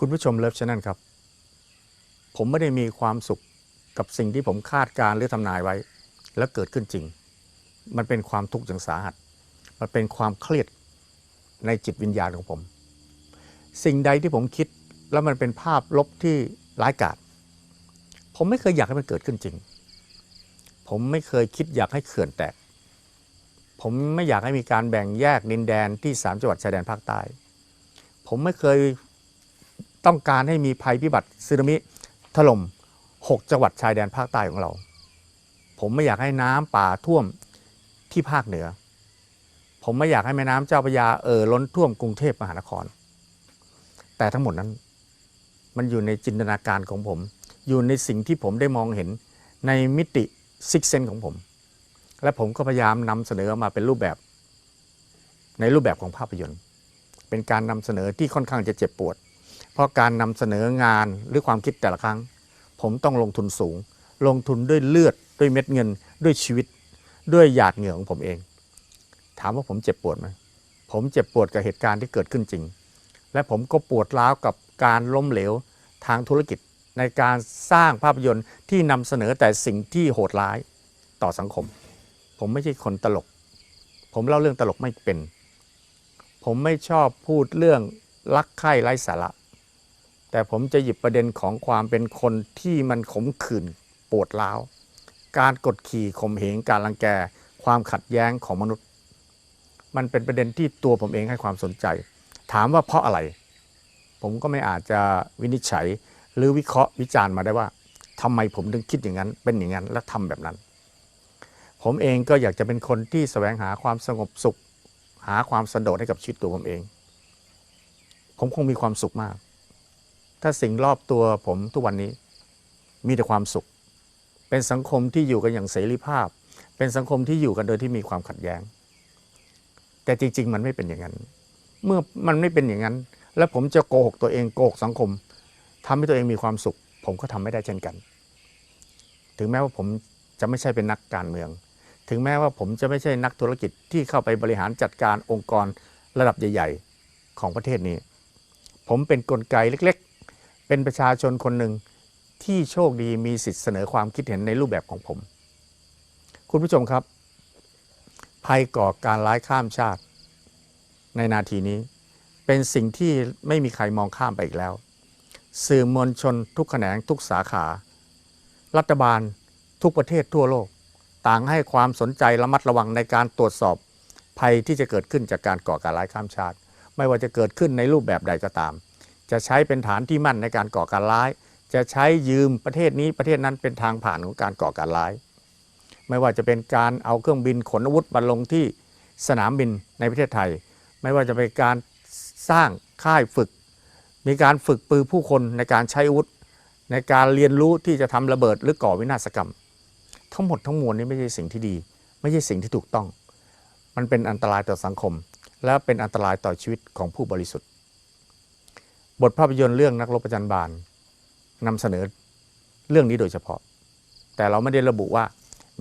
คุณผู้ชมเลิฟชแนลครับ ผมไม่ได้มีความสุขกับสิ่งที่ผมคาดการณ์หรือทำนายไว้ แล้วเกิดขึ้นจริง มันเป็นความทุกข์อย่างสาหัส มันเป็นความเครียดในจิตวิญญาณของผม สิ่งใดที่ผมคิดแล้วมันเป็นภาพลบที่ร้ายกาจผมไม่เคยอยากให้มันเกิดขึ้นจริง ผมไม่เคยคิดอยากให้เขื่อนแตก ผมไม่อยากให้มีการแบ่งแยกดินแดนที่สามจังหวัดชายแดนภาคใต้ ผมไม่เคย ต้องการให้มีภัยพิบัติสึนามิถล่ม 6 จังหวัดชายแดนภาคใต้ของเรา ผมไม่อยากให้น้ำป่าท่วมที่ภาคเหนือ ผมไม่อยากให้แม่น้ำเจ้าพระยาเอ่อล้นท่วมกรุงเทพมหานคร แต่ทั้งหมดนั้น มันอยู่ในจินตนาการของผม อยู่ในสิ่งที่ผมได้มองเห็นในมิติซิกเซนของผม และผมก็พยายามนำเสนอมาเป็นรูปแบบ ในรูปแบบของภาพยนตร์ เป็นการนำเสนอที่ค่อนข้างจะเจ็บปวด เพราะการนำเสนองานหรือความคิดแต่ละครั้ง ผมต้องลงทุนสูง ลงทุนด้วยเลือดด้วยเม็ดเงิน ด้วยชีวิต ด้วยหยาดเหงื่อของผมเอง ถามว่าผมเจ็บปวดไหมผมเจ็บปวดกับเหตุการณ์ที่เกิดขึ้นจริง และผมก็ปวดร้าวกับการล้มเหลวทางธุรกิจในการสร้างภาพยนตร์ที่นำเสนอแต่สิ่งที่โหดร้ายต่อสังคม ผมไม่ใช่คนตลก ผมเล่าเรื่องตลกไม่เป็น ผมไม่ชอบพูดเรื่องรักใคร่ไร้สาระ แต่ผมจะหยิบประเด็นของความเป็นคนที่มันขมขื่นปวดร้าว การกดขี่ข่มเหงการรังแก ความขัดแย้งของมนุษย์ มันเป็นประเด็นที่ตัวผมเองให้ความสนใจ ถามว่าเพราะอะไร ผมก็ไม่อาจจะวินิจฉัย หรือวิเคราะห์วิจารณ์มาได้ว่าทำไมผมถึงคิดอย่างนั้น เป็นอย่างนั้นและทำแบบนั้น ผมเองก็อยากจะเป็นคนที่แสวงหาความสงบสุข หาความสันโดษให้กับชีวิตตัวผมเอง ผมคงมีความสุขมาก ถ้าสิ่งรอบตัวผมทุกวันนี้มีแต่ความสุข เป็นสังคมที่อยู่กันอย่างเสรีภาพ เป็นสังคมที่อยู่กันโดยที่มีความขัดแย้ง แต่จริง ๆ มันไม่เป็นอย่างนั้น เมื่อมันไม่เป็นอย่างนั้น แล้วผมจะโกหกตัวเองโกหกสังคมทำให้ตัวเองมีความสุข ผมก็ทำไม่ได้เช่นกัน ถึงแม้ว่าผมจะไม่ใช่เป็นนักการเมือง ถึงแม้ว่าผมจะไม่ใช่นักธุรกิจที่เข้าไปบริหารจัดการองค์กรระดับใหญ่ ๆ ของประเทศนี้ ผมเป็นนกลไกเล็ก เป็นประชาชนคนหนึ่งที่โชคดีมีสิทธิ์เสนอความคิดเห็นในรูปแบบของผม คุณผู้ชมครับ ภัยก่อการร้ายข้ามชาติ ในนาทีนี้ เป็นสิ่งที่ไม่มีใครมองข้ามไปอีกแล้ว สื่อมวลชนทุกแขนงทุกสาขา รัฐบาลทุกประเทศทั่วโลก ต่างให้ความสนใจระมัดระวังในการตรวจสอบภัยที่จะเกิดขึ้นจากการก่อการร้ายข้ามชาติ ไม่ว่าจะเกิดขึ้นในรูปแบบใดก็ตาม จะใช้เป็นฐานที่มั่นในการก่อการร้าย จะใช้ยืมประเทศนี้ประเทศนั้นเป็นทางผ่านของการก่อการร้าย ไม่ว่าจะเป็นการเอาเครื่องบินขนอาวุธมาลงที่สนามบินในประเทศไทย ไม่ว่าจะเป็นการสร้างค่ายฝึก มีการฝึกปือผู้คนในการใช้อาวุธ ในการเรียนรู้ที่จะทำระเบิดหรือก่อวินาศกรรม ทั้งหมดทั้งมวลนี้ไม่ใช่สิ่งที่ดี ไม่ใช่สิ่งที่ถูกต้อง มันเป็นอันตรายต่อสังคม และเป็นอันตรายต่อชีวิตของผู้บริสุทธิ์ บทภาพยนตร์เรื่องนักรบประจันบานนำเสนอเรื่องนี้โดยเฉพาะ แต่เราไม่ได้ระบุว่า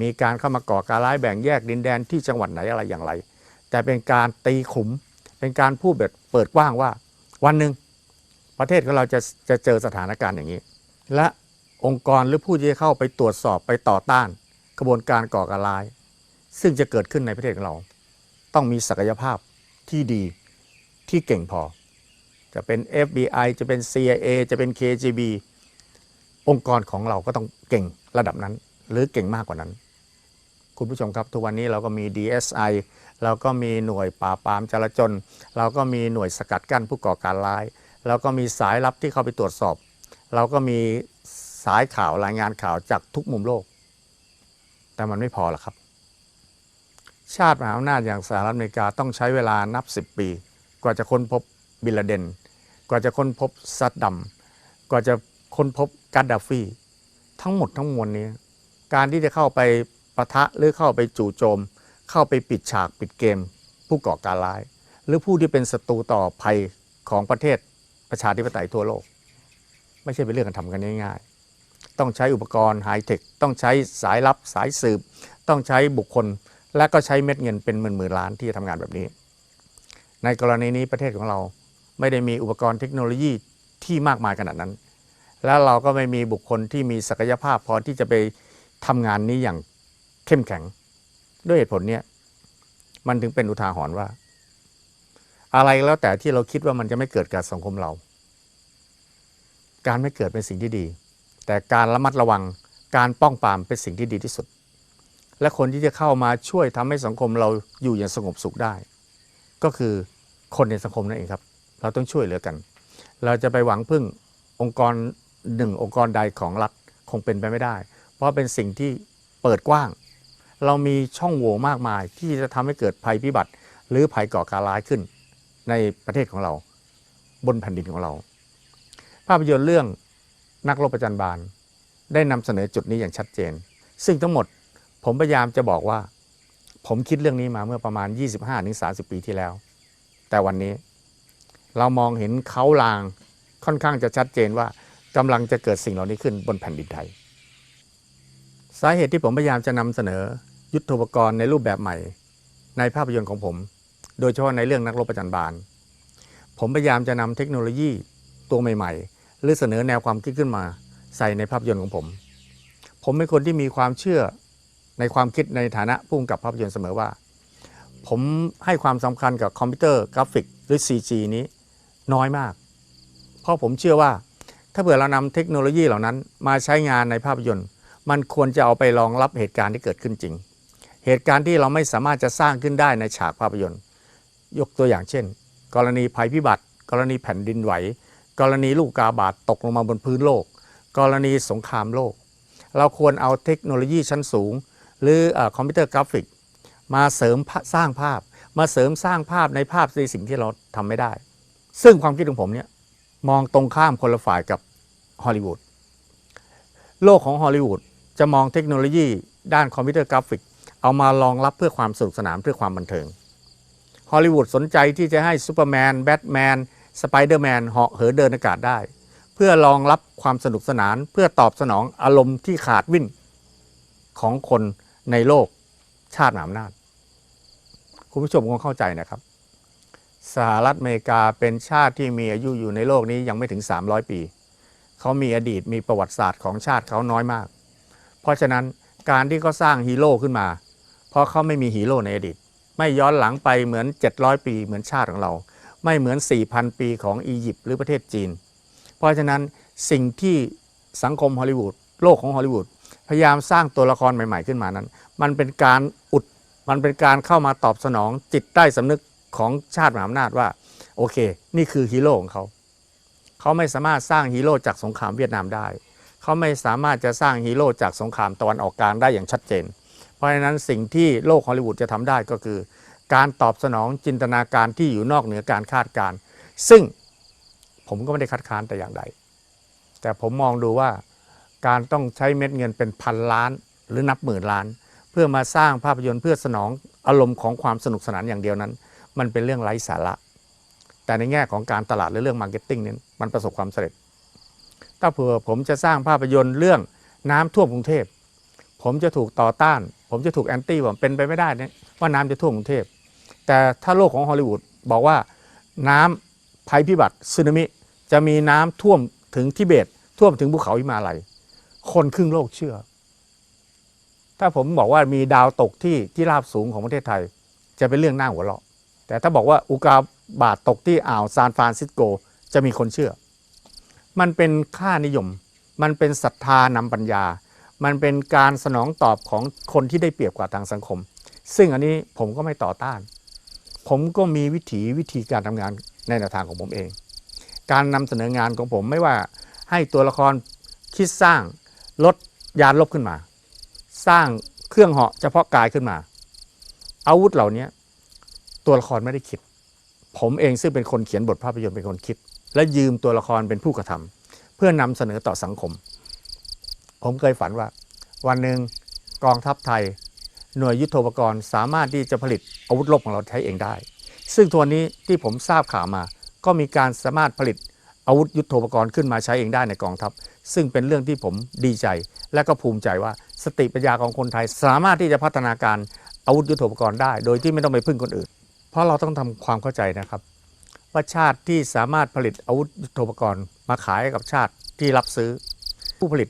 มีการเข้ามาก่อการร้ายแบ่งแยกดินแดนที่จังหวัดไหนอะไรอย่างไร แต่เป็นการตีขุม เป็นการพูดแบบเปิดกว้างว่า วันหนึ่งประเทศของเราจะจะเจอสถานการณ์อย่างนี้ และองค์กรหรือผู้ที่จะเข้าไปตรวจสอบไปต่อต้าน กระบวนการก่อการร้าย ซึ่งจะเกิดขึ้นในประเทศของเรา ต้องมีศักยภาพที่ดีที่เก่งพอ จะเป็น FBI จะเป็น CIA จะเป็น KGB องค์กรของเราก็ต้องเก่งระดับนั้น หรือเก่งมากกว่านั้น คุณผู้ชมครับ ทุกวันนี้เราก็มี DSI เราก็มีหน่วยปราปรามจราจน เราก็มีหน่วยสกัดกั้นผู้ก่อการร้าย เราก็มีสายลับที่เข้าไปตรวจสอบ เราก็มีสายข่าวรายงานข่าวจากทุกมุมโลก แต่มันไม่พอหรอกครับ ชาติมหาอำนาจอย่างสหรัฐอเมริกาต้องใช้เวลานับ 10 ปี กว่าจะค้นพบบิลเดน กว่าจะค้นพบซัดดัมกว่าจะค้นพบกัดดาฟีทั้งหมดทั้งมวลนี้ การที่จะเข้าไปปะทะหรือเข้าไปจู่โจม เข้าไปปิดฉากปิดเกม ผู้ก่อการร้าย หรือผู้ที่เป็นศัตรูต่อภัยของประเทศประชาธิปไตยทั่วโลก ไม่ใช่เป็นเรื่องการทำกันง่ายๆ ต้องใช้อุปกรณ์ไฮเทคต้องใช้สายลับสายสืบ ต้องใช้บุคคล และก็ใช้เม็ดเงินเป็นหมื่นๆล้านที่จะทำงานแบบนี้ ในกรณีนี้ประเทศของเรา ไม่ได้มีอุปกรณ์เทคโนโลยีที่มากมายขนาดนั้น แล้วเราก็ไม่มีบุคคลที่มีศักยภาพพอที่จะไปทำงานนี้อย่างเข้มแข็ง ด้วยเหตุผลเนี้ยมันถึงเป็นอุทาหรณ์ว่า อะไรแล้วแต่ที่เราคิดว่ามันจะไม่เกิดกับสังคมเรา การไม่เกิดเป็นสิ่งที่ดี แต่การระมัดระวังการป้องปรามเป็นสิ่งที่ดีที่สุด และคนที่จะเข้ามาช่วยทำให้สังคมเราอยู่อย่างสงบสุขได้ ก็คือคนในสังคมนั่นเองครับ เราต้องช่วยเหลือกัน เราจะไปหวังพึ่งองค์กรหนึ่งองค์กรใดของรัฐคงเป็นไปไม่ได้ เพราะเป็นสิ่งที่เปิดกว้าง เรามีช่องโหว่มากมาย ที่จะทำให้เกิดภัยพิบัติ หรือภัยก่อการร้ายขึ้น ในประเทศของเรา บนแผ่นดินของเรา ภาพยนตร์เรื่องนักรบประจันบานได้นำเสนอจุดนี้อย่างชัดเจน ซึ่งทั้งหมดผมพยายามจะบอกว่า ผมคิดเรื่องนี้มาเมื่อประมาณ 25-30 ปีที่แล้ว แต่วันนี้ เรามองเห็นเขาลางค่อนข้างจะชัดเจนว่ากำลังจะเกิดสิ่งเหล่านี้ขึ้นบนแผ่นดินไทย สาเหตุที่ผมพยายามจะนำเสนอยุทธปกรณ์ในรูปแบบใหม่ ในภาพยนตร์ของผม โดยเฉพาะในเรื่องนักรบประจันบาน ผมพยายามจะนำเทคโนโลยีตัวใหม่ ๆ หรือเสนอแนวความคิดขึ้นมา ใส่ในภาพยนตร์ของผม ผมเป็นคนที่มีความเชื่อในความคิดในฐานะผู้กำกับภาพยนตร์เสมอว่า ผมให้ความสำคัญกับคอมพิวเตอร์กราฟิกหรือ CG นี้ น้อยมาก เพราะผมเชื่อว่า ถ้าเผื่อเรานำเทคโนโลยีเหล่านั้น มาใช้งานในภาพยนตร์ มันควรจะเอาไปรองรับเหตุการณ์ที่เกิดขึ้นจริง เหตุการณ์ที่เราไม่สามารถจะสร้างขึ้นได้ในฉากภาพยนตร์ ยกตัวอย่างเช่น กรณีภัยพิบัติ กรณีแผ่นดินไหว กรณีลูกกาบาตตกลงมาบนพื้นโลก กรณีสงครามโลก เราควรเอาเทคโนโลยีชั้นสูง หรืออคอมพิวเตอร์กราฟิก มาเสริมสร้างภาพ มาเสริมสร้างภาพในภาพในสิ่งที่เราทำไม่ได้ ซึ่งความคิดของผมเนี่ยมองตรงข้ามคนละฝ่ายกับฮอลลีวูดโลกของฮอลลีวูดจะมองเทคโนโลยีด้านคอมพิวเตอร์กราฟิก เอามารองรับเพื่อความสนุกสนานเพื่อความบันเทิงฮอลลีวูดสนใจที่จะให้ซูเปอร์แมนแบทแมนสไปเดอร์แมนเหาะเหินเดินอากาศได้ เพื่อรองรับความสนุกสนานเพื่อตอบสนองอารมณ์ที่ขาดวิ่นของคนในโลกชาติมหาอำนาจคุณผู้ชมคงเข้าใจนะครับ สหรัฐอเมริกาเป็นชาติที่มีอายุอยู่ในโลกนี้ยังไม่ถึง 300 ปี เขามีอดีตมีประวัติศาสตร์ของชาติเขาน้อยมาก เพราะฉะนั้นการที่เขาสร้างฮีโร่ขึ้นมา เพราะเขาไม่มีฮีโร่ในอดีต ไม่ย้อนหลังไปเหมือน 700 ปีเหมือนชาติของเรา ไม่เหมือน 4,000 ปีของอียิปต์หรือประเทศจีน เพราะฉะนั้นสิ่งที่สังคมฮอลลีวูดโลกของฮอลลีวูดพยายามสร้างตัวละครใหม่ ๆ ขึ้นมานั้น มันเป็นการอุด มันเป็นการเข้ามาตอบสนองจิตใต้สำนึก ของชาติมหาอำนาจว่า โอเค นี่คือฮีโร่ของเขา เขาไม่สามารถสร้างฮีโร่จากสงครามเวียดนามได้ เขาไม่สามารถจะสร้างฮีโร่จากสงครามตะวันออกกลางได้อย่างชัดเจน เพราะฉะนั้นสิ่งที่โลกฮอลลีวูดจะทำได้ก็คือ การตอบสนองจินตนาการที่อยู่นอกเหนือการคาดการณ์ซึ่งผมก็ไม่ได้คัดค้านแต่อย่างใดแต่ผมมองดูว่าการต้องใช้เม็ดเงินเป็นพันล้านหรือนับหมื่นล้าน เพื่อมาสร้างภาพยนตร์เพื่อสนองอารมณ์ของความสนุกสนานอย่างเดียวนั้น มันเป็นเรื่องไร้สาระ แต่ในแง่ของการตลาดและเรื่องมาร์เก็ตติ้งนี้มันประสบความสำเร็จ ถ้าเผื่อผมจะสร้างภาพยนตร์เรื่องน้ำท่วมกรุงเทพ ผมจะถูกต่อต้าน ผมจะถูกแอนตี้ว่าเป็นไปไม่ได้นะว่าน้ำจะท่วมกรุงเทพ แต่ถ้าโลกของฮอลลีวูดบอกว่าน้ำภัยพิบัติสึนามิจะมีน้ำท่วมถึงทิเบต ท่วมถึงภูเขาหิมาลัย คนครึ่งโลกเชื่อ ถ้าผมบอกว่ามีดาวตกที่ที่ราบสูงของประเทศไทย จะเป็นเรื่องน่าหัวเราะ แต่ถ้าบอกว่าอุกาบาตตกที่อ่าวซานฟรานซิสโกจะมีคนเชื่อ มันเป็นค่านิยม มันเป็นศรัทธานำปัญญา มันเป็นการสนองตอบของคนที่ได้เปรียบกว่าทางสังคม ซึ่งอันนี้ผมก็ไม่ต่อต้าน ผมก็มีวิถีวิธีการทำงานในแนวทางของผมเอง การนำเสนองานของผมไม่ว่าให้ตัวละครคิดสร้างรถยานลบขึ้นมา สร้างเครื่องเหาะเฉพาะกายขึ้นมา อาวุธเหล่านี้ ตัวละครไม่ได้คิด ผมเองซึ่งเป็นคนเขียนบทภาพยนตร์เป็นคนคิด และยืมตัวละครเป็นผู้กระทำเพื่อนำเสนอต่อสังคม ผมเคยฝันว่า วันหนึ่งกองทัพไทย หน่วยยุทโธปกรณ์ สามารถที่จะผลิตอาวุธรบของเราใช้เองได้ ซึ่งตัวนี้ที่ผมทราบข่าวมา ก็มีการสามารถผลิตอาวุธยุทโธปกรณ์ขึ้นมาใช้เองได้ในกองทัพ ซึ่งเป็นเรื่องที่ผมดีใจ และก็ภูมิใจว่าสติปัญญาของคนไทย สามารถที่จะพัฒนาการอาวุธยุทโธปกรณ์ได้ โดยที่ไม่ต้องไปพึ่งคนอื่น เพราะเราต้องทำความเข้าใจนะครับ ว่าชาติที่สามารถผลิตอาวุธยุทโธปกรณ์มาขายกับชาติที่รับซื้อ ผู้ผลิต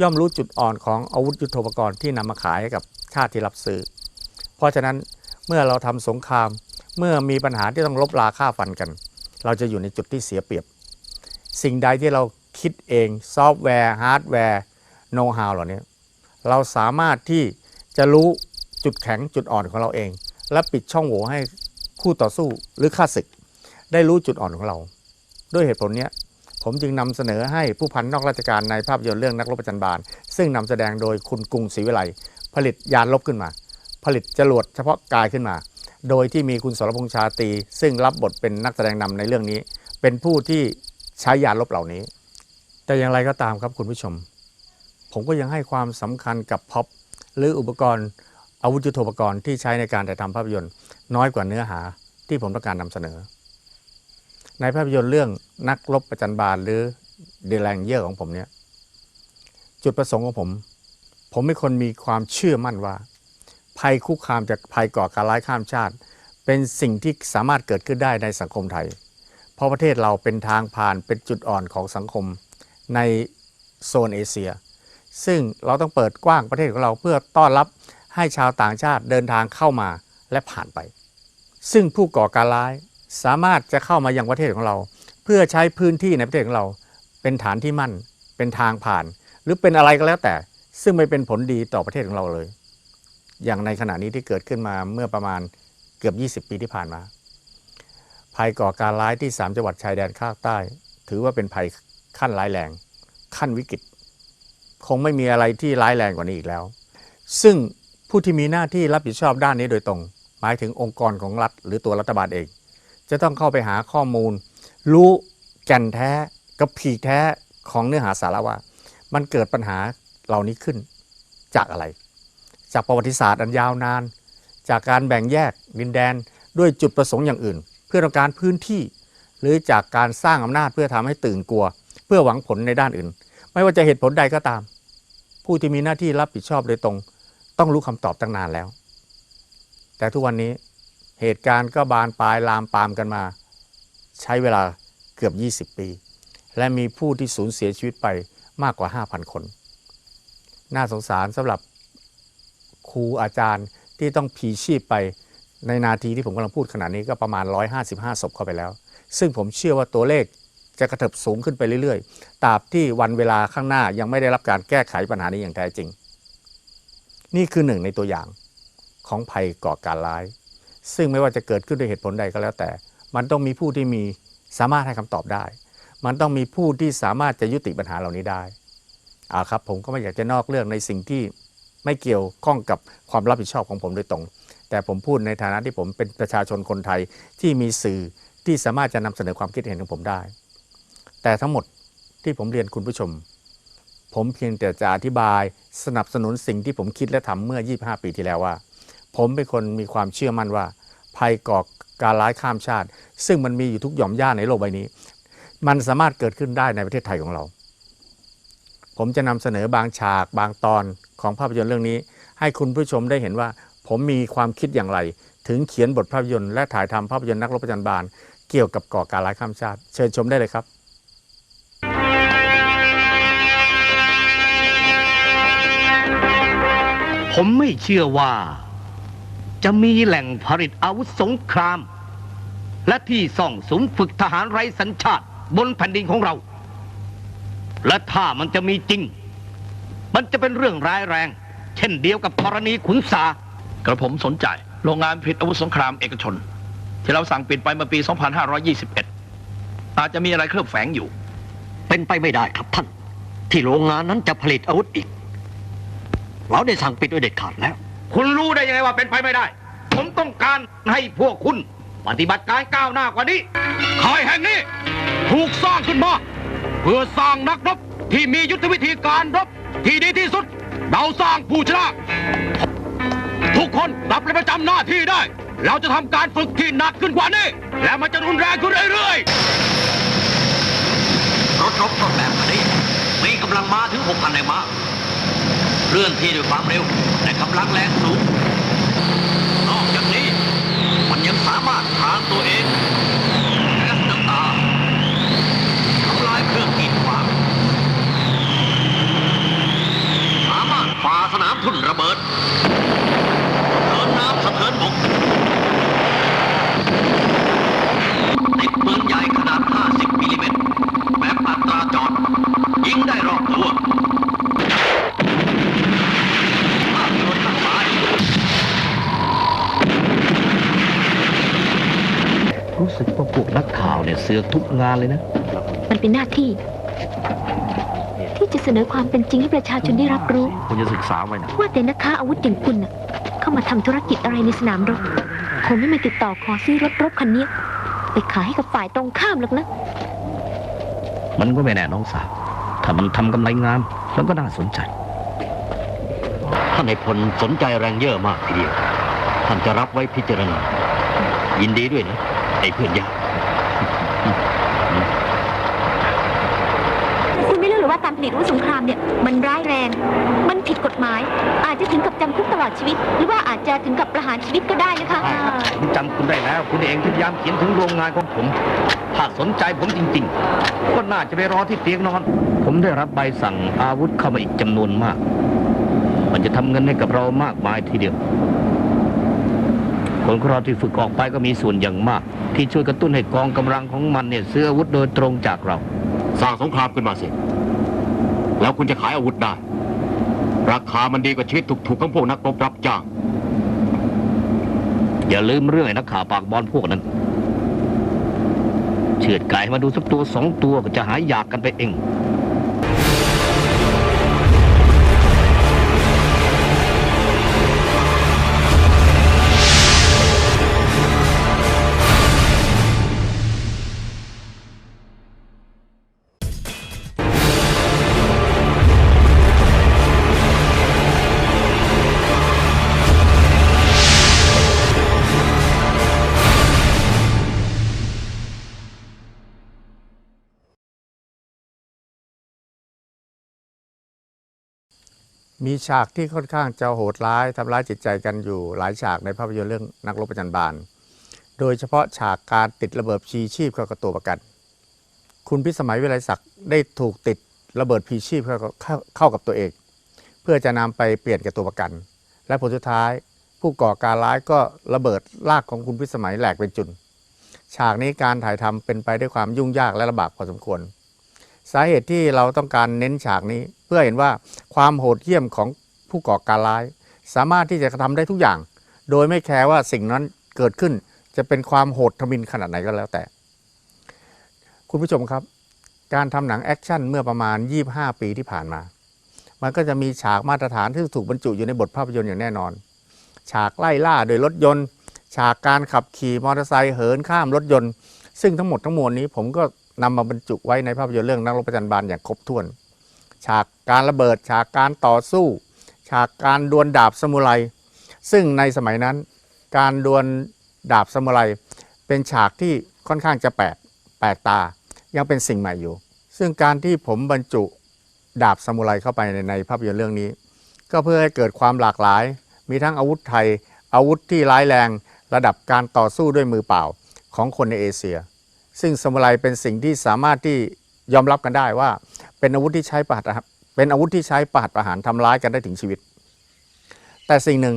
ย่อมรู้จุดอ่อนของอาวุธยุทโธปกรณ์ที่นำมาขายกับชาติที่รับซื้อ เพราะฉะนั้นเมื่อเราทำสงครามเมื่อมีปัญหาที่ต้องลบราค่าฟันกัน เราจะอยู่ในจุดที่เสียเปรียบ สิ่งใดที่เราคิดเองซอฟต์แวร์ฮาร์ดแวร์โน้ตฮาวเหล่านี้เราสามารถที่จะรู้จุดแข็งจุดอ่อนของเราเอง และปิดช่องโหว่ให้ คู่ต่อสู้หรือข้าศึก ได้รู้จุดอ่อนของเรา ด้วยเหตุผลนี้ผมจึงนำเสนอให้ผู้พันนอกราชการในภาพยนตร์เรื่องนักรบประจันบานซึ่งนำแสดงโดยคุณกรุงศรีวิไลผลิตยานลบขึ้นมา ผลิตจรวดเฉพาะกายขึ้นมา โดยที่มีคุณสรพงษ์ชาตรีซึ่งรับบทเป็นนักแสดงนำในเรื่องนี้ เป็นผู้ที่ใช้ยานลบเหล่านี้ แต่อย่างไรก็ตามครับคุณผู้ชม ผมก็ยังให้ความสำคัญกับพ็อปหรืออุปกรณ์ อาวุธยุทโธปกรณ์ที่ใช้ในการถ่ายทำภาพยนตร์ น้อยกว่าเนื้อหาที่ผมต้องการนำเสนอ ในภาพยนตร์เรื่องนักรบประจันบานหรือเดลแงเยอร์ของผมเนี่ยจุดประสงค์ของผม ผมเป็นคนมีความเชื่อมั่นว่า ภัยคุกคามจากภัยก่อการร้ายข้ามชาติ เป็นสิ่งที่สามารถเกิดขึ้นได้ในสังคมไทย เพราะประเทศเราเป็นทางผ่านเป็นจุดอ่อนของสังคมในโซนเอเชีย ซึ่งเราต้องเปิดกว้างประเทศของเราเพื่อต้อนรับ ให้ชาวต่างชาติเดินทางเข้ามาและผ่านไป ซึ่งผู้ก่อการร้ายสามารถจะเข้ามายังประเทศของเรา เพื่อใช้พื้นที่ในประเทศของเรา เป็นฐานที่มั่น เป็นทางผ่าน หรือเป็นอะไรก็แล้วแต่ ซึ่งไม่เป็นผลดีต่อประเทศของเราเลย อย่างในขณะนี้ที่เกิดขึ้นมาเมื่อประมาณเกือบ 20 ปีที่ผ่านมา ภัยก่อการร้ายที่ 3 จังหวัดชายแดนภาคใต้ ถือว่าเป็นภัยขั้นร้ายแรง ขั้นวิกฤต คงไม่มีอะไรที่ร้ายแรงกว่านี้อีกแล้ว ซึ่ง ผู้ที่มีหน้าที่รับผิดชอบด้านนี้โดยตรง หมายถึงองค์กรของรัฐ หรือตัวรัฐบาลเอง จะต้องเข้าไปหาข้อมูล รู้แก่นแท้กับผีแท้ของเนื้อหาสาระว่า มันเกิดปัญหาเหล่านี้ขึ้นจากอะไร จากประวัติศาสตร์อันยาวนาน จากการแบ่งแยกดินแดนด้วยจุดประสงค์อย่างอื่น เพื่อต้องการพื้นที่ หรือจากการสร้างอำนาจเพื่อทำให้ตื่นกลัว เพื่อหวังผลในด้านอื่น ไม่ว่าจะเหตุผลใดก็ตาม ผู้ที่มีหน้าที่รับผิดชอบโดยตรง ต้องรู้คำตอบตั้งนานแล้ว แต่ทุกวันนี้เหตุการณ์ก็บานปลายลามปามกันมา ใช้เวลาเกือบ 20 ปี และมีผู้ที่สูญเสียชีวิตไปมากกว่า 5,000 คน น่าสงสารสำหรับครูอาจารย์ที่ต้องพลีชีพไปในนาทีที่ผมกำลังพูดขณะนี้ก็ประมาณ 155 ศพเข้าไปแล้ว ซึ่งผมเชื่อว่าตัวเลขจะกระเถิบสูงขึ้นไปเรื่อยๆ ตราบที่วันเวลาข้างหน้ายังไม่ได้รับการแก้ไขปัญหานี้อย่างแท้จริง นี่คือหนึ่งในตัวอย่างของภัยก่อการร้าย ซึ่งไม่ว่าจะเกิดขึ้นด้วยเหตุผลใดก็แล้วแต่ มันต้องมีผู้ที่มีสามารถให้คำตอบได้ มันต้องมีผู้ที่สามารถจะยุติปัญหาเหล่านี้ได้เอาครับผมก็ไม่อยากจะนอกเรื่องในสิ่งที่ไม่เกี่ยวข้องกับความรับผิดชอบของผมโดยตรง แต่ผมพูดในฐานะที่ผมเป็นประชาชนคนไทยที่มีสื่อที่สามารถจะนำเสนอความคิดเห็นของผมได้ แต่ทั้งหมดที่ผมเรียนคุณผู้ชม ผมเพียงแต่จะอธิบายสนับสนุนสิ่งที่ผมคิดและทำเมื่อ 25 ปีที่แล้วว่า ผมเป็นคนมีความเชื่อมั่นว่า ภัยก่อการร้ายข้ามชาติ ซึ่งมันมีอยู่ทุกหย่อมย่าในโลกใบนี้ มันสามารถเกิดขึ้นได้ในประเทศไทยของเรา ผมจะนำเสนอบางฉากบางตอนของภาพยนตร์เรื่องนี้ ให้คุณผู้ชมได้เห็นว่า ผมมีความคิดอย่างไร ถึงเขียนบทภาพยนตร์และถ่ายทำภาพยนตร์นักรบประจันบานเกี่ยวกับก่อการร้ายข้ามชาติ เชิญชมได้เลยครับ ผมไม่เชื่อว่า จะมีแหล่งผลิตอาวุธสงคราม และที่ซ่องสุมฝึกทหารไร้สัญชาติบนแผ่นดินของเรา และถ้ามันจะมีจริง มันจะเป็นเรื่องร้ายแรง เช่นเดียวกับกรณีขุนสากระผมสนใจ โรงงานผลิตอาวุธสงครามเอกชน ที่เราสั่งปิดไปเมื่อปี 2521 อาจจะมีอะไรเคลือบแฝงอยู่ เป็นไปไม่ได้ครับท่าน ที่โรงงานนั้นจะผลิตอาวุธอีก เราได้สั่งปิดโดยเด็ดขาดแล้ว คุณรู้ได้ยังไงว่าเป็นไปไม่ได้ ผมต้องการให้พวกคุณ ปฏิบัติการก้าวหน้ากว่านี้ค่ายแห่งนี้ ถูกสร้างขึ้นมาเพื่อสร้างนักรบที่มียุทธวิธีการรบที่ดีที่สุด เราสร้างผู้ชนะทุกคนกลับไปประจำหน้าที่ได้ เราจะทำการฝึกที่หนักขึ้นกว่านี้ และมันจะรุนแรงขึ้นเรื่อยๆรถรบต้นแบบนี้มีกำลังม้าถึง 6,000แรงม้า เคลื่อนที่ด้วยความเร็วแต่กำลังแรงสูง นอกจากนี้ มันยังสามารถทางตัวเองและสน้ำตาทำลายเครื่องกีดขวางสามารถฝ่าสนามทุ่นระเบิดเดินน้ำสะเทินบก อทุกงานเลยนะ มันเป็นหน้าที่ ที่จะเสนอความเป็นจริงให้ประชาชนได้รับรู้ คุณจะศึกษาไว้นะ ว่าแต่นักค้าอาวุธอย่างคุณน่ะ เข้ามาทำธุรกิจอะไรในสนามรบคงไม่มาติดต่อขอซื้อรถรบคันเนี้ยไปขายให้กับฝ่ายตรงข้ามหรอกนะ มันก็ไม่แน่น้องสาว ถ้ามันทำกำไรงาม มันก็น่าสนใจ ท่านนายพลสนใจแรงเยอะมากทีเดียว ท่านจะรับไว้พิจารณา ยินดีด้วยนะไอ้เพื่อนยาก คุณไม่รู้ หรือว่าการผลิตอาวุธสงครามเนี่ยมันร้ายแรง มันผิดกฎหมาย อาจจะถึงกับจำคุกตลอดชีวิต หรือว่าอาจจะถึงกับประหารชีวิตก็ได้นะคะผมจำคุณได้แล้ว คุณเองที่พยายามเขียนถึงโรงงานของผม ถ้าสนใจผมจริง ๆ ก็น่าจะไปรอที่เตียงนอน ผมได้รับใบสั่งอาวุธเข้ามาอีกจำนวนมาก มันจะทำเงินให้กับเรามากมายทีเดียว คนของเราที่ฝึกออกไปก็มีส่วนอย่างมาก ที่ช่วยกระตุ้นให้กองกำลังของมันเนี่ยซื้ออาวุธโดยตรงจากเรา สร้างสงครามขึ้นมาสิ แล้วคุณจะขายอาวุธได้ ราคามันดีกว่าชีวิตถูกๆของพวกนักรบรับจ้าง อย่าลืมเรื่องไอ้นักข่าวปากบอลพวกนั้นเชือดไก่มาดูสักตัวสองตัวก็จะหายอยากกันไปเอง มีฉากที่ค่อนข้างจะโหดร้ายทำร้ายจิตใจกันอยู่หลายฉากในภาพยนตร์เรื่องนักรบประจันบาน โดยเฉพาะฉากการติดระเบิดพีชีพเข้ากับตัวประกัน คุณพิสมัยวิไลศักดิ์ได้ถูกติดระเบิดพีชีพเข้ากับเข้าเข้ากับตัวเอง เพื่อจะนำไปเปลี่ยนกับตัวประกัน และผลสุดท้ายผู้ก่อการร้ายก็ระเบิดลากของคุณพิสมัยแหลกเป็นจุนฉากนี้การถ่ายทำเป็นไปด้วยความยุ่งยากและลำบากพอสมควร สาเหตุที่เราต้องการเน้นฉากนี้ เพื่อเห็นว่าความโหดเหี้ยมของผู้ก่อการร้าย สามารถที่จะกระทำได้ทุกอย่าง โดยไม่แคร์ว่าสิ่งนั้นเกิดขึ้น จะเป็นความโหดทมินขนาดไหนก็แล้วแต่ คุณผู้ชมครับ การทำหนังแอคชั่นเมื่อประมาณ 25 ปีที่ผ่านมา มันก็จะมีฉากมาตรฐานที่ถูกบรรจุอยู่ในบทภาพยนตร์อย่างแน่นอน ฉากไล่ล่าโดยรถยนต์ ฉากการขับขี่มอเตอร์ไซค์เหินข้ามรถยนต์ ซึ่งทั้งหมดทั้งมวลนี้ผมก็นำมาบรรจุไว้ในภาพยนตร์เรื่องนักรบประจันบานอย่างครบถ้วน ฉากการระเบิด ฉากการต่อสู้ ฉากการดวลดาบสมุไร ซึ่งในสมัยนั้นการดวลดาบสมุไร เป็นฉากที่ค่อนข้างจะแปลกแปลกตา ยังเป็นสิ่งใหม่อยู่ ซึ่งการที่ผมบรรจุดาบสมุไรเข้าไปในในภาพยนตร์เรื่องนี้ ก็เพื่อให้เกิดความหลากหลาย มีทั้งอาวุธไทย อาวุธที่ร้ายแรง ระดับการต่อสู้ด้วยมือเปล่าของคนในเอเชีย ซึ่งสมุไรเป็นสิ่งที่สามารถที่ยอมรับกันได้ว่า เป็นอาวุธที่ใช้ประหัตเป็นอาวุธที่ใช้ประหัตประหารทำร้ายกันได้ถึงชีวิต แต่สิ่งหนึ่ง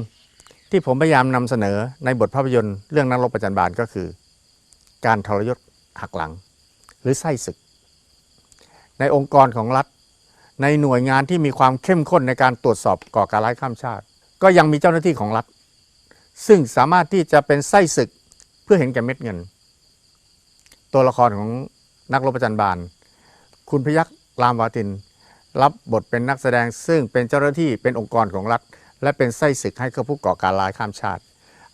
ที่ผมพยายามนำเสนอในบทภาพยนตร์เรื่องนักรบประจันบานก็คือ การทรยศหักหลัง หรือไส้ศึก ในองค์กรของรัฐ ในหน่วยงานที่มีความเข้มข้นในการตรวจสอบก่อการร้ายข้ามชาติ ก็ยังมีเจ้าหน้าที่ของรัฐ ซึ่งสามารถที่จะเป็นไส้ศึกเพื่อเห็นแก่เม็ดเงิน ตัวละครของนักรบประจันบาน คุณพยักษ์ รามวาติน รับบทเป็นนักแสดงซึ่งเป็นเจ้าหน้าที่เป็นองค์กรของรัฐ และเป็นไส้ศึกให้กับผู้ก่อการร้ายข้ามชาติ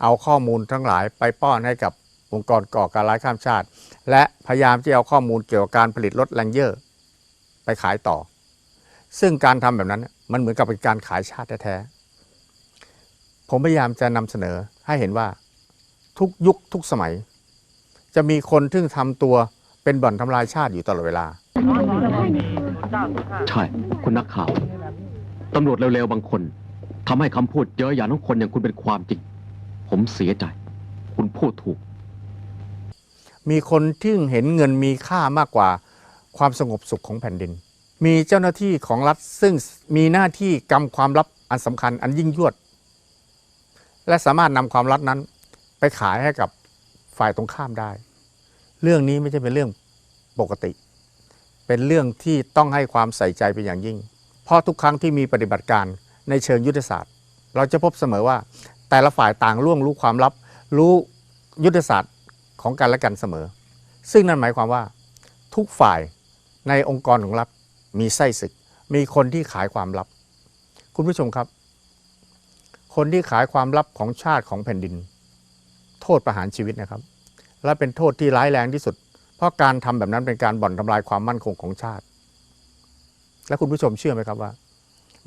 เอาข้อมูลทั้งหลายไปป้อนให้กับองค์กรก่อการร้ายข้ามชาติ และพยายามที่เอาข้อมูลเกี่ยวกับการผลิตรถแรงเยอร์ไปขายต่อ ซึ่งการทำแบบนั้นมันเหมือนกับเป็นการขายชาติแท้ๆผมพยายามจะนำเสนอให้เห็นว่าทุกยุคทุกสมัย จะมีคนที่ทำตัว เป็นบ่อนทำลายชาติอยู่ตลอดเวลา ใช่ คุณนักข่าว ตำรวจเร็วๆบางคนทำให้คำพูดเย้ยหยันของคนอย่างคุณเป็นความจริง ผมเสียใจ คุณพูดถูก มีคนที่เห็นเงินมีค่ามากกว่าความสงบสุขของแผ่นดิน มีเจ้าหน้าที่ของรัฐซึ่งมีหน้าที่กำความลับอันสำคัญอันยิ่งยวด และสามารถนำความลับนั้นไปขายให้กับฝ่ายตรงข้ามได้ เรื่องนี้ไม่ใช่เป็นเรื่องปกติ เป็นเรื่องที่ต้องให้ความใส่ใจเป็นอย่างยิ่ง เพราะทุกครั้งที่มีปฏิบัติการในเชิงยุทธศาสตร์ เราจะพบเสมอว่าแต่ละฝ่ายต่างล่วงรู้ความลับ รู้ยุทธศาสตร์ของกันและกันเสมอ ซึ่งนั่นหมายความว่า ทุกฝ่ายในองค์กรของรัฐมีไส้ศึก มีคนที่ขายความลับ คุณผู้ชมครับ คนที่ขายความลับของชาติของแผ่นดิน โทษประหารชีวิตนะครับ และเป็นโทษที่ร้ายแรงที่สุด เพราะการทำแบบนั้นเป็นการบ่อนทำลายความมั่นคงของชาติ และคุณผู้ชมเชื่อไหมครับว่า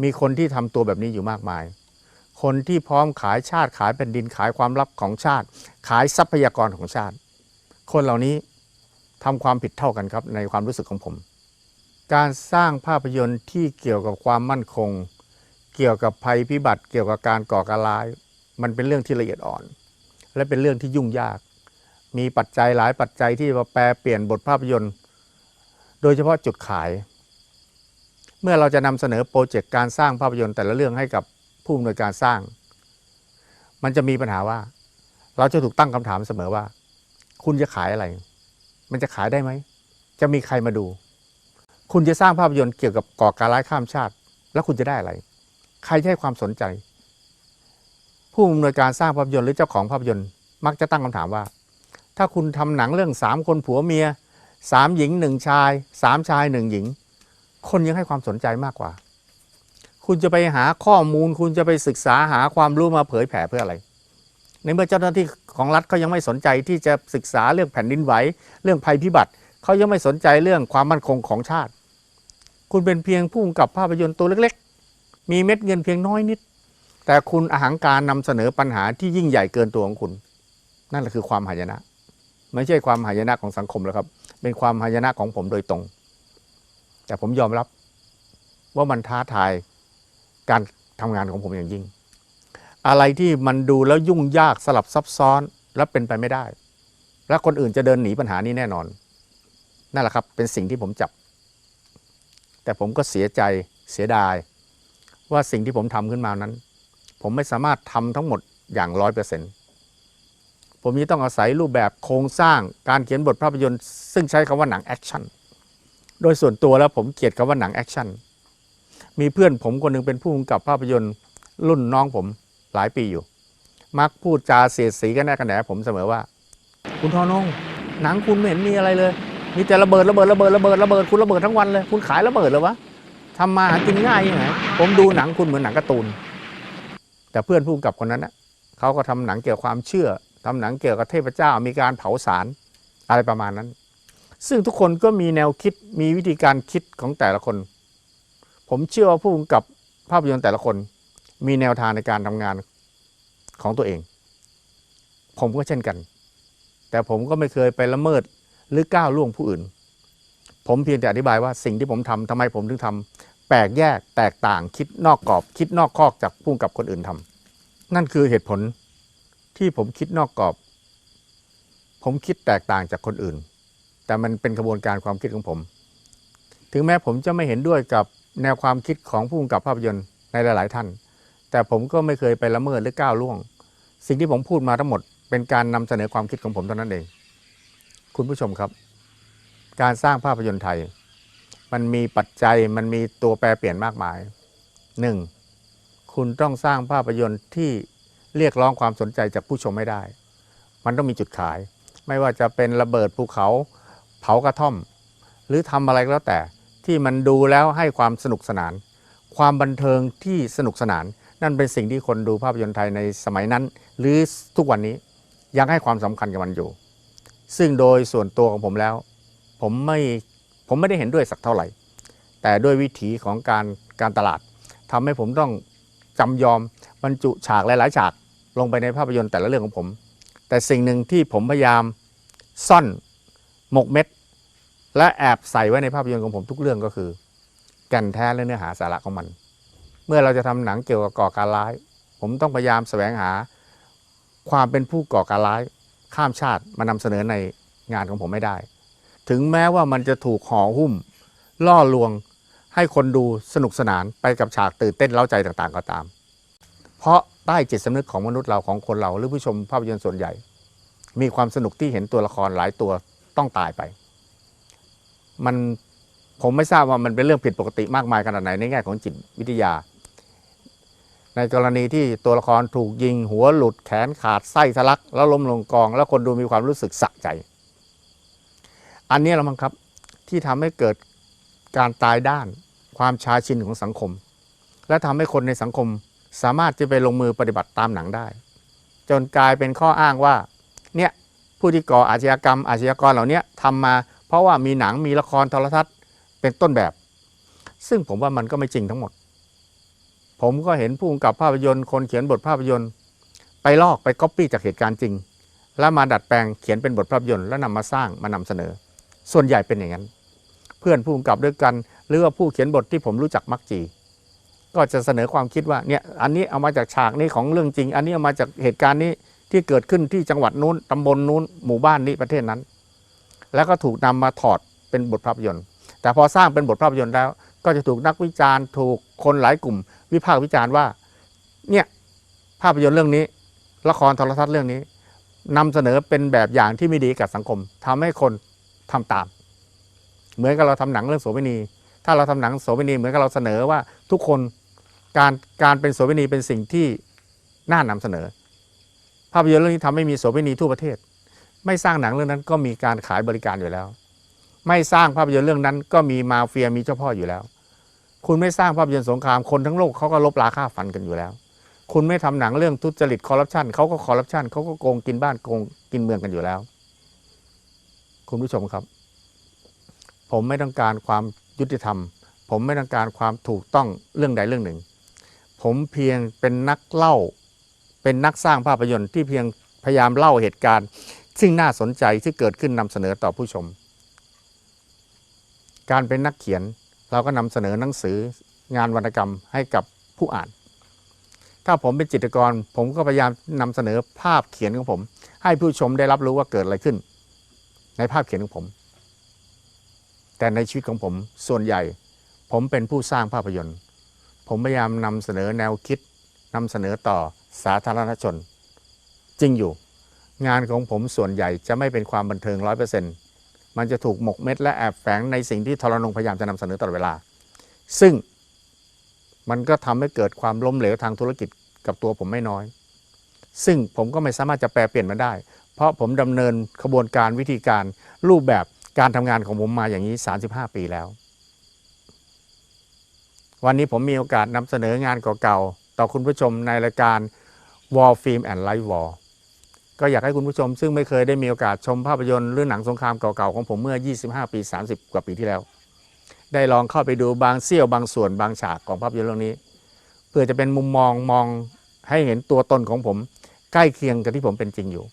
มีคนที่ทำตัวแบบนี้อยู่มากมาย คนที่พร้อมขายชาติขายแผ่นดินขายความลับของชาติ ขายทรัพยากรของชาติ คนเหล่านี้ทำความผิดเท่ากันครับในความรู้สึกของผม การสร้างภาพยนตร์ที่เกี่ยวกับความมั่นคง เกี่ยวกับภัยพิบัติ เกี่ยวกับการก่อการร้าย มันเป็นเรื่องที่ละเอียดอ่อน และเป็นเรื่องที่ยุ่งยาก มีปัจจัยหลายปัจจัยที่มาแปลเปลี่ยนบทภาพยนตร์ โดยเฉพาะจุดขาย เมื่อเราจะนำเสนอโปรเจกต์การสร้างภาพยนตร์แต่ละเรื่องให้กับผู้อำนวยการสร้าง มันจะมีปัญหาว่า เราจะถูกตั้งคำถามเสมอว่า คุณจะขายอะไร มันจะขายได้ไหม จะมีใครมาดู คุณจะสร้างภาพยนตร์เกี่ยวกับก่อการร้ายข้ามชาติ แล้วคุณจะได้อะไร ใครจะให้ความสนใจ ผู้อำนวยการสร้างภาพยนตร์หรือเจ้าของภาพยนตร์ มักจะตั้งคำถามว่า ถ้าคุณทำหนังเรื่องสามคนผัวเมียสามหญิงหนึ่งชายสามชายหนึ่งหญิง คนยังให้ความสนใจมากกว่า คุณจะไปหาข้อมูล คุณจะไปศึกษาหาความรู้มาเผยแผ่เพื่ออะไร ในเมื่อเจ้าหน้าที่ของรัฐเขายังไม่สนใจที่จะศึกษาเรื่องแผ่นดินไหวเรื่องภัยพิบัติเขายังไม่สนใจเรื่องความมั่นคงของชาติ คุณเป็นเพียงผู้กำกับภาพยนตร์ตัวเล็กๆ มีเม็ดเงินเพียงน้อยนิด แต่คุณอาหังการนำเสนอปัญหาที่ยิ่งใหญ่เกินตัวของคุณ นั่นแหละคือความหายนะ ไม่ใช่ความหายนะของสังคมแล้วครับ เป็นความหายนะของผมโดยตรง แต่ผมยอมรับว่ามันท้าทายการทำงานของผมอย่างยิ่ง อะไรที่มันดูแล้วยุ่งยากสลับซับซ้อนและเป็นไปไม่ได้ และคนอื่นจะเดินหนีปัญหานี้แน่นอน นั่นแหละครับ เป็นสิ่งที่ผมจับ แต่ผมก็เสียใจเสียดาย ว่าสิ่งที่ผมทำขึ้นมานั้น ผมไม่สามารถทำทั้งหมดอย่างร้อยเปอร์เซ็นต์ ผมจะต้องอาศัยรูปแบบโครงสร้างการเขียนบทภาพยนตร์ซึ่งใช้คำว่าหนังแอคชั่นโดยส่วนตัวแล้วผมเกลียดคำว่าหนังแอคชั่นมีเพื่อนผมคนหนึ่งเป็นผู้กำกับภาพยนตร์รุ่นน้องผมหลายปีอยู่ มักพูดจาเสียดสีกันแน่กันแหนผมเสมอว่า คุณทอนงหนังคุณไม่เห็นมีอะไรเลย มีแต่ระเบิดระเบิดระเบิดระเบิดระเบิดคุณระเบิดทั้งวันเลย คุณขายระเบิดเหรอวะทำมาหากินง่ายยังไงผมดูหนังคุณเหมือนหนังการ์ตูน แต่เพื่อนผู้กำกับคนนั้นนะเขาก็ทำหนังเกี่ยวกับความเชื่อ ทำหนังเกี่ยวกับเทพเจ้ามีการเผาสารอะไรประมาณนั้น ซึ่งทุกคนก็มีแนวคิดมีวิธีการคิดของแต่ละคน ผมเชื่อว่าผู้กำกับภาพยนตร์แต่ละคน มีแนวทางในการทำงานของตัวเอง ผมก็เช่นกัน แต่ผมก็ไม่เคยไปละเมิดหรือก้าวล่วงผู้อื่น ผมเพียงแต่อธิบายว่าสิ่งที่ผมทำทำไมผมถึงทำแปลกแยกแตกต่างคิดนอกกรอบ คิดนอกคอกจากผู้กำกับคนอื่นทำนั่นคือเหตุผล ที่ผมคิดนอกกรอบ ผมคิดแตกต่างจากคนอื่น แต่มันเป็นกระบวนการความคิดของผม ถึงแม้ผมจะไม่เห็นด้วยกับแนวความคิดของผู้กำกับภาพยนตร์ในหลาย ๆ ท่าน แต่ผมก็ไม่เคยไปละเมิดหรือก้าวล่วง สิ่งที่ผมพูดมาทั้งหมด เป็นการนำเสนอความคิดของผมเท่านั้นเอง คุณผู้ชมครับ การสร้างภาพยนตร์ไทย มันมีปัจจัยมันมีตัวแปรเปลี่ยนมากมายหนึ่งคุณต้องสร้างภาพยนตร์ที่ เรียกร้องความสนใจจากผู้ชมไม่ได้ มันต้องมีจุดขาย ไม่ว่าจะเป็นระเบิดภูเขาเผากระท่อม หรือทำอะไรก็แล้วแต่ที่มันดูแล้วให้ความสนุกสนาน ความบันเทิงที่สนุกสนาน นั่นเป็นสิ่งที่คนดูภาพยนตร์ไทยในสมัยนั้น หรือทุกวันนี้ยังให้ความสำคัญกับมันอยู่ ซึ่งโดยส่วนตัวของผมแล้ว ผมไม่ผมไม่ได้เห็นด้วยสักเท่าไหร่ แต่ด้วยวิถีของการการตลาดทำให้ผมต้องจำยอมบรรจุฉากหลาย ๆ ฉาก ลงไปในภาพยนตร์แต่ละเรื่องของผม แต่สิ่งหนึ่งที่ผมพยายามซ่อนหมกเม็ด และแอบใส่ไว้ในภาพยนตร์ของผมทุกเรื่องก็คือ แก่นแท้และเนื้อหาสาระของมัน เมื่อเราจะทำหนังเกี่ยวกับก่อการร้าย ผมต้องพยายามแสวงหาความเป็นผู้ก่อการร้ายข้ามชาติมานำเสนอในงานของผมไม่ได้ ถึงแม้ว่ามันจะถูกห่อหุ้ม ล่อลวง ให้คนดูสนุกสนานไปกับฉากตื่นเต้นเล้าใจต่างๆก็ตาม เพราะใต้จิตสำนึกของมนุษย์เราของคนเราหรือผู้ชมภาพยนตร์ส่วนใหญ่ มีความสนุกที่เห็นตัวละครหลายตัวต้องตายไป มันผมไม่ทราบว่ามันเป็นเรื่องผิดปกติมากมายขนาดไหนในแง่ของจิตวิทยา ในกรณีที่ตัวละครถูกยิง หัวหลุดแขนขาดไส้ทะลัก แล้วล้มลงกอง แล้วคนดูมีความรู้สึกสะใจ อันนี้เรามั้งครับที่ทำให้เกิดการตายด้านความชาชินของสังคม และทำให้คนในสังคม สามารถจะไปลงมือปฏิบัติตามหนังได้ จนกลายเป็นข้ออ้างว่าเนี่ยผู้ที่ก่ออาชญากรรมอาชญากรเหล่านี้ทำมา เพราะว่ามีหนังมีละครโทรทัศน์เป็นต้นแบบ ซึ่งผมว่ามันก็ไม่จริงทั้งหมด ผมก็เห็นผู้กำกับภาพยนตร์ คนเขียนบทภาพยนตร์ ไปลอกไปก๊อปปี้จากเหตุการณ์จริง แล้วมาดัดแปลงเขียนเป็นบทภาพยนตร์แล้วนำมาสร้างมานำเสนอ ส่วนใหญ่เป็นอย่างนั้น เพื่อนผู้กำกับด้วยกัน หรือว่าผู้เขียนบทที่ผมรู้จักมักจี ก็จะเสนอความคิดว่าเนี่ยอันนี้เอามาจากฉากนี้ของเรื่องจริง อันนี้เอามาจากเหตุการณ์นี้ที่เกิดขึ้นที่จังหวัดนู้นตำบลนู้นหมู่บ้านนี้ประเทศนั้น แล้วก็ถูกนำมาถอดเป็นบทภาพยนตร์ แต่พอสร้างเป็นบทภาพยนตร์แล้ว ก็จะถูกนักวิจารณ์ ถูกคนหลายกลุ่ม วิพากษ์วิจารณ์ว่าเนี่ยภาพยนตร์เรื่องนี้ ละครโทรทัศน์เรื่องนี้นำเสนอเป็นแบบอย่างที่ไม่ดีกับสังคมทำให้คนทำตาม เหมือนกับเราทำหนังเรื่องโสเภณี ถ้าเราทำหนังโสเภณีเหมือนกับเราเสนอว่าทุกคน การการเป็นโสเภณีเป็นสิ่งที่น่านำเสนอ ภาพยนตร์เรื่องนี้ทำให้มีโสเภณีทั่วประเทศ ไม่สร้างหนังเรื่องนั้นก็มีการขายบริการอยู่แล้ว ไม่สร้างภาพยนตร์เรื่องนั้น ก็มีมาเฟียมีเจ้าพ่ออยู่แล้ว คุณไม่สร้างภาพยนตร์สงครามคนทั้งโลกเขาก็ลบราค่าฟันกันอยู่แล้ว คุณไม่ทำหนังเรื่องทุจริตคอร์รัปชันเขาก็คอร์รัปชันเขาก็โกงกินบ้านโกงกินเมืองกันอยู่แล้ว คุณผู้ชมครับ ผมไม่ต้องการความยุติธรรม ผมไม่ต้องการความถูกต้องเรื่องใดเรื่องหนึ่ง ผมเพียงเป็นนักเล่า เป็นนักสร้างภาพยนตร์ที่เพียงพยายามเล่าเหตุการณ์ ซึ่งน่าสนใจที่เกิดขึ้นนำเสนอต่อผู้ชม การเป็นนักเขียนเราก็นำเสนอหนังสืองานวรรณกรรมให้กับผู้อ่าน ถ้าผมเป็นจิตรกร ผมก็พยายามนำเสนอภาพเขียนของผม ให้ผู้ชมได้รับรู้ว่าเกิดอะไรขึ้น ในภาพเขียนของผม แต่ในชีวิตของผมส่วนใหญ่ ผมเป็นผู้สร้างภาพยนตร์ ผมพยายามนำเสนอแนวคิดนำเสนอต่อสาธารณชน จริงอยู่ งานของผมส่วนใหญ่จะไม่เป็นความบันเทิงร้อยเปอร์เซ็นต์มันจะถูกหมกเม็ดและแอบแฝงในสิ่งที่ทรนงพยายามจะนำเสนอตลอดเวลา ซึ่งมันก็ทำให้เกิดความล้มเหลวทางธุรกิจกับตัวผมไม่น้อย ซึ่งผมก็ไม่สามารถจะแปลเปลี่ยนมันได้ เพราะผมดำเนินขบวนการวิธีการรูปแบบการทำงานของผมมาอย่างนี้ 35 ปีแล้ว วันนี้ผมมีโอกาสนำเสนองานเก่าๆ ต่อคุณผู้ชมในรายการ War Film and Live War ก็อยากให้คุณผู้ชมซึ่งไม่เคยได้มีโอกาสชมภาพยนตร์หรือหนังสงครามเก่าๆ ของผมเมื่อ 25 ปี 30 กว่าปีที่แล้ว ได้ลองเข้าไปดูบางเสี้ยวบางส่วนบางฉากของภาพยนตร์เรื่องนี้ เพื่อจะเป็นมุมมองมองให้เห็นตัวตนของผม ใกล้เคียงกับที่ผมเป็นจริงอยู่